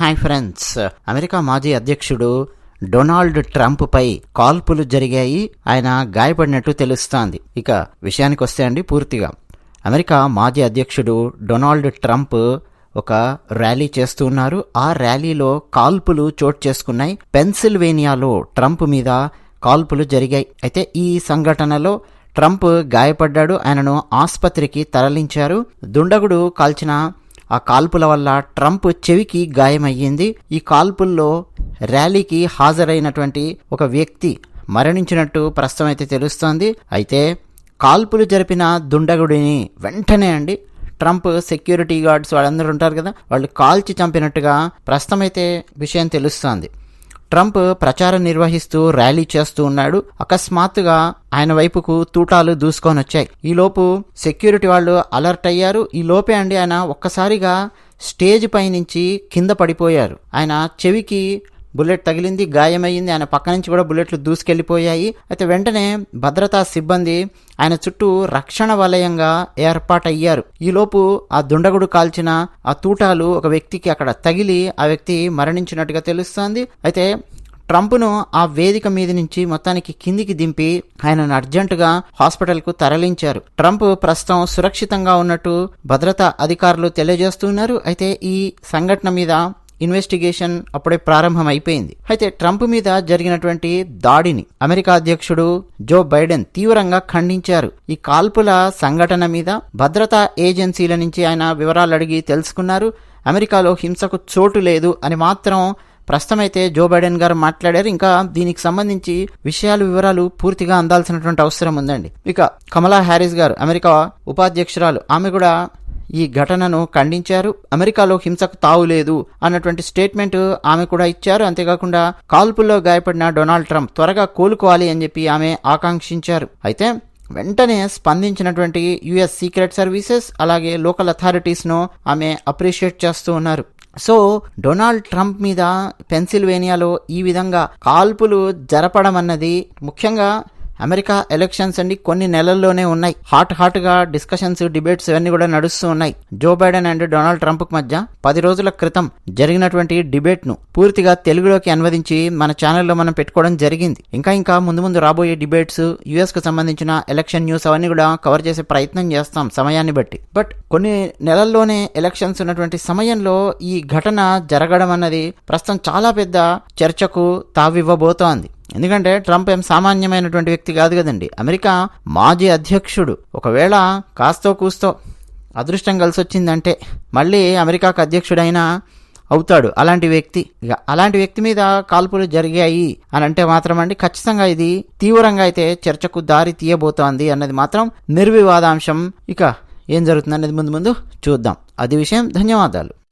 Hi friends. America మాజీ అధ్యక్షుడు Donald Trump పై కాల్పులు జరిగాయి. ఆయన గాయపడినట్టు తెలుస్తోంది. ఇక విషయానికి వస్తే అండి పూర్తిగా. అమెరికా మాజీ అధ్యక్షుడు డొనాల్డ్ ట్రంప్ ఒక ర్యాలీ చేస్తూ ఉన్నారు. ఆ ర్యాలీలో కాల్పులు చోటు చేసుకున్నాయి. పెన్సిల్వేనియాలో ట్రంప్ మీద కాల్పులు జరిగాయి. అయితే ఈ సంఘటనలో ట్రంప్ గాయపడ్డాడు. ఆయనను ఆసుపత్రికి తరలించారు. దుండగుడు కాల్చిన ఆ కాల్పుల వల్ల ట్రంప్ చెవికి గాయమయ్యింది. ఈ కాల్పుల్లో ర్యాలీకి హాజరైనటువంటి ఒక వ్యక్తి మరణించినట్టు ప్రస్తుతం అయితే తెలుస్తోంది. అయితే కాల్పులు జరిపిన దుండగుడిని వెంటనే అండి ట్రంప్ సెక్యూరిటీ గార్డ్స్ వాళ్ళందరూ ఉంటారు కదా వాళ్ళు కాల్చి చంపినట్టుగా ప్రస్తుతం అయితే విషయం తెలుస్తోంది. ట్రంప్ ప్రచారం నిర్వహిస్తూ ర్యాలీ చేస్తూ ఉన్నాడు. అకస్మాత్తుగా ఆయన వైపుకు తూటాలు దూసుకొని వచ్చాయి ఈలోపు సెక్యూరిటీ వాళ్ళు అలర్ట్ అయ్యారు. ఈ లోపే అండి ఆయన ఒక్కసారిగా స్టేజ్ పై నుంచి కింద పడిపోయారు. ఆయన చెవికి బుల్లెట్ తగిలింది గాయమయ్యింది ఆయన పక్క నుంచి కూడా బుల్లెట్లు దూసుకెళ్ళిపోయాయి. అయితే వెంటనే భద్రతా సిబ్బంది ఆయన చుట్టూ రక్షణ వలయంగా ఏర్పాటయ్యారు. ఈలోపు ఆ దుండగుడు కాల్చిన ఆ తూటాలు ఒక వ్యక్తికి అక్కడ తగిలి ఆ వ్యక్తి మరణించినట్టుగా తెలుస్తోంది. అయితే ట్రంప్ను ఆ వేదిక మీద నుంచి మొత్తానికి కిందికి దింపి ఆయనను అర్జెంటుగా హాస్పిటల్కు తరలించారు. ట్రంప్ ప్రస్తుతం సురక్షితంగా ఉన్నట్టు భద్రతా అధికారులు తెలియజేస్తున్నారు. అయితే ఈ సంఘటన మీద ఇన్వెస్టిగేషన్ అప్పుడే ప్రారంభం అయిపోయింది అయితే ట్రంప్ మీద జరిగినటువంటి దాడిని అమెరికా అధ్యక్షుడు జో బైడెన్ తీవ్రంగా ఖండించారు. ఈ కాల్పుల సంఘటన మీద భద్రతా ఏజెన్సీల నుంచి ఆయన వివరాలు అడిగి తెలుసుకున్నారు. అమెరికాలో హింసకు చోటు లేదు అని మాత్రం ప్రస్తుతమైతే జో బైడెన్ గారు మాట్లాడారు. ఇంకా దీనికి సంబంధించి విషయాలు వివరాలు పూర్తిగా అందాల్సినటువంటి అవసరం ఉందండి. ఇక కమలా హ్యారిస్ గారు అమెరికా ఉపాధ్యక్షురాలు ఆమె కూడా ఈ ఘటనను ఖండించారు. అమెరికాలో హింసకు తావులేదు అన్నటువంటి స్టేట్మెంట్ ఆమె కూడా ఇచ్చారు. అంతేకాకుండా కాల్పుల్లో గాయపడిన డొనాల్డ్ ట్రంప్ త్వరగా కోలుకోవాలి అని చెప్పి ఆమె ఆకాంక్షించారు. అయితే వెంటనే స్పందించినటువంటి యుఎస్ సీక్రెట్ సర్వీసెస్ అలాగే లోకల్ అథారిటీస్ను ఆమె అప్రిషియేట్ చేస్తూ ఉన్నారు. సో డొనాల్డ్ ట్రంప్ మీద పెన్సిల్వేనియాలో ఈ విధంగా కాల్పులు జరపడం అన్నది ముఖ్యంగా అమెరికా ఎలక్షన్స్ అండి కొన్ని నెలల్లోనే ఉన్నాయి. హాట్ హాట్గా డిస్కషన్స్ డిబేట్స్ ఇవన్నీ కూడా నడుస్తూ ఉన్నాయి. Joe Biden and Donald Trump మధ్య పది రోజుల క్రితం జరిగినటువంటి డిబేట్ను పూర్తిగా తెలుగులోకి అనువదించి మన ఛానల్లో మనం పెట్టుకోవడం జరిగింది. ఇంకా ఇంకా ముందు ముందు రాబోయే డిబేట్స్ యుఎస్కు సంబంధించిన ఎలక్షన్ న్యూస్ అవన్నీ కూడా కవర్ చేసే ప్రయత్నం చేస్తాం సమయాన్ని బట్టి. బట్ కొన్ని నెలల్లోనే ఎలక్షన్స్ ఉన్నటువంటి సమయంలో ఈ ఘటన జరగడం అన్నది ప్రస్తుతం చాలా పెద్ద చర్చకు తావివ్వబోతోంది. ఎందుకంటే ట్రంప్ ఏం సామాన్యమైనటువంటి వ్యక్తి కాదు కదండి. అమెరికా మాజీ అధ్యక్షుడు. ఒకవేళ కాస్తో కూస్తో అదృష్టం కలిసి వచ్చిందంటే మళ్ళీ అమెరికాకు అధ్యక్షుడైనా అవుతాడు. అలాంటి వ్యక్తి ఇక అలాంటి వ్యక్తి మీద కాల్పులు జరిగాయి అని అంటే మాత్రం అండి ఖచ్చితంగా ఇది తీవ్రంగా అయితే చర్చకు దారి తీయబోతోంది అన్నది మాత్రం నిర్వివాదాంశం. ఇక ఏం జరుగుతుంది అనేది ముందు ముందు చూద్దాం. అది విషయం. ధన్యవాదాలు.